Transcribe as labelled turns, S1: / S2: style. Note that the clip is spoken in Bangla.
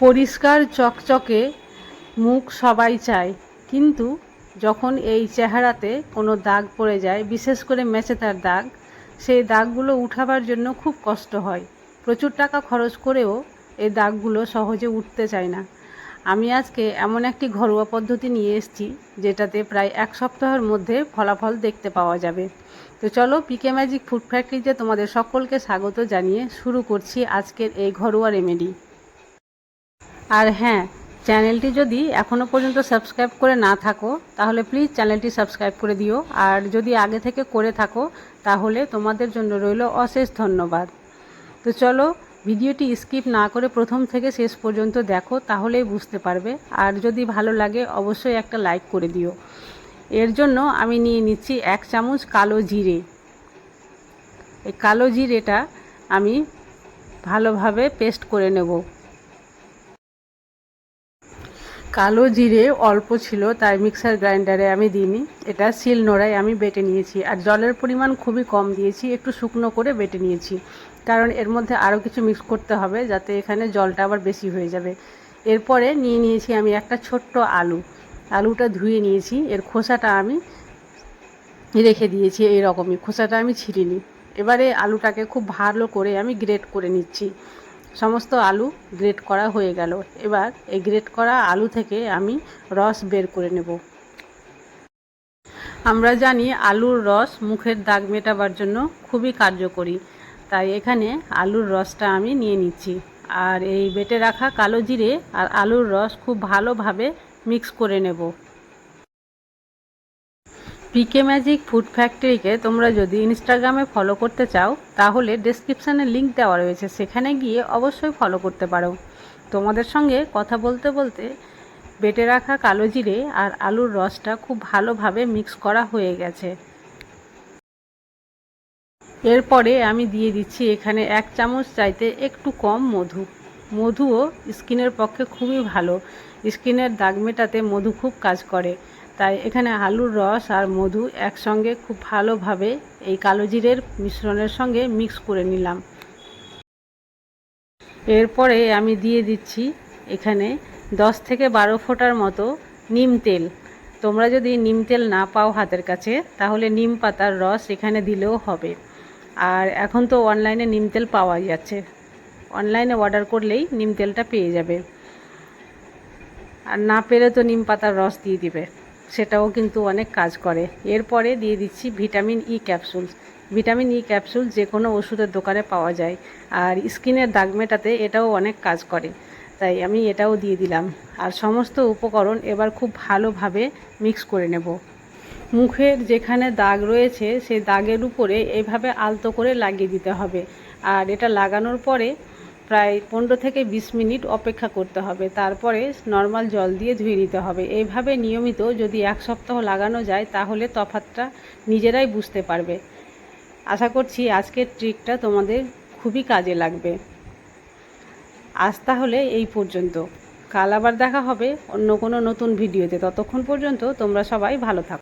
S1: পরিষ্কার চকচকে মুখ সবাই চায়। কিন্তু যখন এই চেহারাতে কোনো দাগ পড়ে যায়, বিশেষ করে মেচেতার দাগ, সেই দাগগুলো উঠাবার জন্য খুব কষ্ট হয়। প্রচুর টাকা খরচ করেও এই দাগগুলো সহজে উঠতে চায় না। আমি আজকে এমন একটি ঘরোয়া পদ্ধতি নিয়ে এসেছি, যেটাতে প্রায় এক সপ্তাহের মধ্যে ফলাফল দেখতে পাওয়া যাবে। তো চলো পিকে ম্যাজিক ফুড ফ্যাক্টরিতে তোমাদের সকলকে স্বাগত জানিয়ে শুরু করছি আজকের এই ঘরোয়া রেমেডি। আর হ্যাঁ চ্যানেলটি যদি এখনও পর্যন্ত সাবস্ক্রাইব করে না থাকো, তাহলে প্লিজ চ্যানেলটি সাবস্ক্রাইব করে দিও। আর যদি আগে থেকে করে থাকো, তাহলে তোমাদের জন্য রইল অশেষ ধন্যবাদ। তো চলো, ভিডিওটি স্কিপ না করে প্রথম থেকে শেষ পর্যন্ত দেখো, তাহলেই বুঝতে পারবে। আর যদি ভালো লাগে, অবশ্যই একটা লাইক করে দিও। এর জন্য আমি নিয়ে নিচ্ছি এক চামচ কালো জিরে। এই কালো জিরেটা আমি ভালোভাবে পেস্ট করে নেব। কালো জিরে অল্প ছিল, তাই মিক্সার গ্রাইন্ডারে আমি দিইনি। এটা শিল নোড়ায় আমি বেটে নিয়েছি আর জলের পরিমাণ খুবই কম দিয়েছি, একটু শুকনো করে বেটে নিয়েছি। কারণ এর মধ্যে আরও কিছু মিক্স করতে হবে যাতে এখানে জলটা আবার বেশি হয়ে যাবে। এরপরে নিয়ে নিয়েছি আমি একটা ছোট্ট আলু। আলুটা ধুয়ে নিয়েছি, এর খোসাটা আমি রেখে দিয়েছি এই রকমই খোসাটা আমি ছিঁড়িনি এবারে আলুটাকে খুব ভালো করে আমি গ্রেট করে নিচ্ছি। সমস্ত আলু গ্রেট করা হয়ে গেল। এবার এই গ্রেট করা আলু থেকে আমি রস বের করে নেব। আমরা জানি আলুর রস মুখের দাগ মেটাবার জন্য খুবই কার্যকরী। তাই এখানে আলুর রসটা আমি নিয়ে নিচ্ছি। আর এই বেটে রাখা কালো জিরে আর আলুর রস খুব ভালোভাবে মিক্স করে নেব। পিকে ম্যাজিক ফুড ফ্যাক্টরিকে তোমরা যদি ইনস্টাগ্রামে ফলো করতে চাও, তাহলে ডেসক্রিপশানে লিঙ্ক দেওয়া রয়েছে। সেখানে গিয়ে অবশ্যই ফলো করতে পারো। তোমাদের সঙ্গে কথা বলতে বলতে বেটে রাখা কালো জিরে আর আলুর রসটা খুব ভালোভাবে মিক্স করা হয়ে গেছে। এরপরে আমি দিয়ে দিচ্ছি এখানে এক চামচ চাইতে একটু কম মধু। মধুও স্কিনের পক্ষে খুবই ভালো। স্কিনের দাগ মেটাতে মধু খুব কাজ করে। তাই এখানে আলুর রস আর মধু একসঙ্গে খুব ভালোভাবে এই কালো জিরের মিশ্রণের সঙ্গে মিক্স করে নিলাম। এরপরে আমি দিয়ে দিচ্ছি এখানে দশ থেকে বারো ফোঁটার মতো নিম তেল। তোমরা যদি নিম তেল না পাও হাতের কাছে, তাহলে নিম পাতার রস এখানে দিলেও হবে। আর এখন তো অনলাইনে নিম তেল পাওয়া যাচ্ছে। অনলাইনে অর্ডার করলেই নিম তেলটা পেয়ে যাবে। আর না পেলে তো নিম পাতার রস দিয়ে দিবে। সেটাও কিন্তু অনেক কাজ করে। এরপরে দিয়ে দিচ্ছি vitamin E capsule vitamin E capsule যে কোনো ওষুধের দোকানে পাওয়া যায়। আর স্কিনের দাগ মেটাতে এটাও অনেক কাজ করে। তাই আমি এটাও দিয়ে দিলাম। আর সমস্ত উপকরণ এবার খুব ভালোভাবে মিক্স করে নেব। মুখের যেখানে দাগ রয়েছে, সেই দাগের উপরে এইভাবে আলতো করে লাগিয়ে দিতে হবে। আর এটা লাগানোর পরে প্রায় পনেরো থেকে বিশ মিনিট অপেক্ষা করতে হবে। তারপরে নর্মাল জল দিয়ে ধুয়ে নিতে হবে। এইভাবে নিয়মিত যদি এক সপ্তাহ লাগানো যায়, তাহলে তফাতটা নিজেরাই বুঝতে পারবে। আশা করছি আজকের ট্রিকটা তোমাদের খুবই কাজে লাগবে। আজ তাহলে এই পর্যন্ত। কাল আবার দেখা হবে অন্য কোনো নতুন ভিডিওতে। ততক্ষণ পর্যন্ত তোমরা সবাই ভালো থাকো।